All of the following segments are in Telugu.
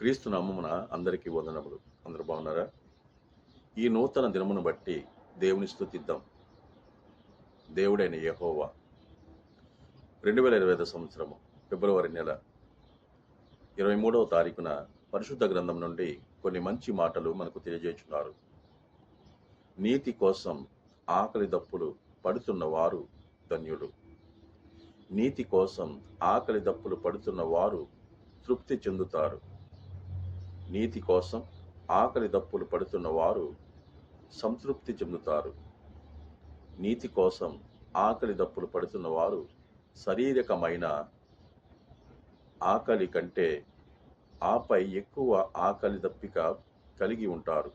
క్రీస్తు నామమున అందరికీ వందనములు. అందరు బాగున్నారా? ఈ నూతన దినమును బట్టి దేవుని స్థుతిద్దాం. దేవుడైన యహోవా రెండు వేల ఇరవై ఐదు సంవత్సరము ఫిబ్రవరి నెల ఇరవై మూడవ తారీఖున పరిశుద్ధ గ్రంథం నుండి కొన్ని మంచి మాటలు మనకు తెలియజేస్తున్నారు నీతి కోసం ఆకలి దప్పులు పడుతున్న వారు ధన్యులు. నీతి కోసం ఆకలి దప్పులు పడుతున్న వారు తృప్తి చెందుతారు. నీతి కోసం ఆకలి దప్పులు పడుతున్న వారు సంతృప్తి చెందుతారు. నీతి కోసం ఆకలి దప్పులు పడుతున్న వారు శారీరకమైన ఆకలి కంటే ఆపై ఎక్కువ ఆకలి దప్పిక కలిగి ఉంటారు.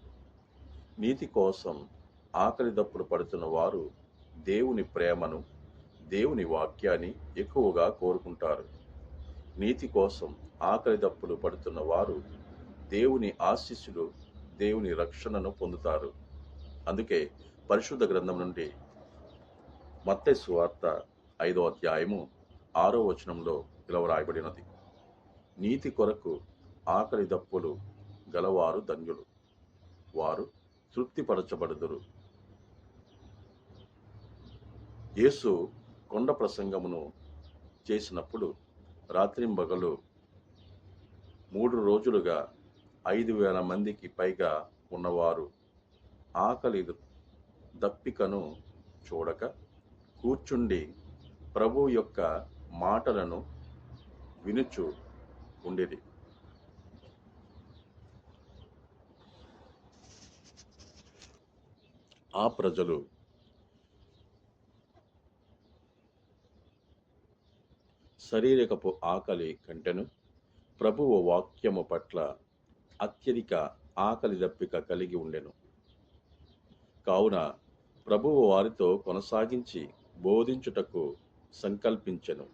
నీతి కోసం ఆకలి దప్పులు పడుతున్న వారు దేవుని ప్రేమను దేవుని వాక్యాన్ని ఎక్కువగా కోరుకుంటారు. నీతి కోసం ఆకలి దప్పులు పడుతున్న వారు దేవుని ఆశీస్సులు దేవుని రక్షణను పొందుతారు. అందుకే పరిశుద్ధ గ్రంథం నుండి మత్తయి సువార్త ఐదో అధ్యాయము ఆరో వచనంలో ఇలా వ్రాయబడినది. నీతి కొరకు ఆకలి దప్పులు గలవారు ధన్యులు. వారు తృప్తిపరచబడుదురు. యేసు కొండ ప్రసంగమును చేసినప్పుడు రాత్రింబగలు మూడు రోజులుగా ఐదు వేల మందికి పైగా ఉన్నవారు ఆకలి దప్పికను చూడక కూర్చుండి ప్రభు యొక్క మాటలను వినుచు ఉండిరి. ఆ ప్రజలు శారీరకపు ఆకలి కంటెను ప్రభువు వాక్యము పట్ల అత్యధిక ఆకలి దప్పిక కలిగి ఉండెను. కావున ప్రభువు వారితో కొనసాగించి బోధించుటకు సంకల్పించెను.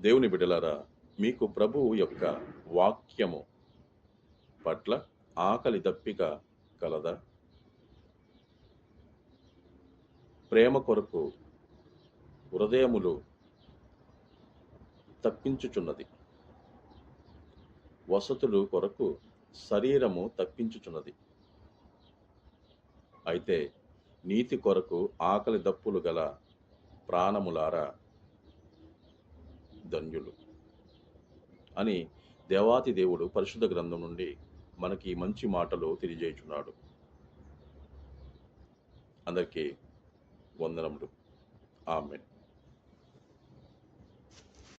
దేవుని బిడలారా మీకు ప్రభువు యొక్క వాక్యము పట్ల ఆకలి దప్పిక కలదా? ప్రేమ కొరకు హృదయములు తప్పించుచున్నది. వసతులు కొరకు శరీరము తప్పించుచున్నది. అయితే నీతి కొరకు ఆకలి దప్పులు గల ప్రాణములారా ధన్యులు అని దేవాతి దేవుడు పరిశుద్ధ గ్రంథం నుండి మనకి మంచి మాటలు తెలియజేయుచున్నాడు. అందరికీ వందనములు. ఆమెన్.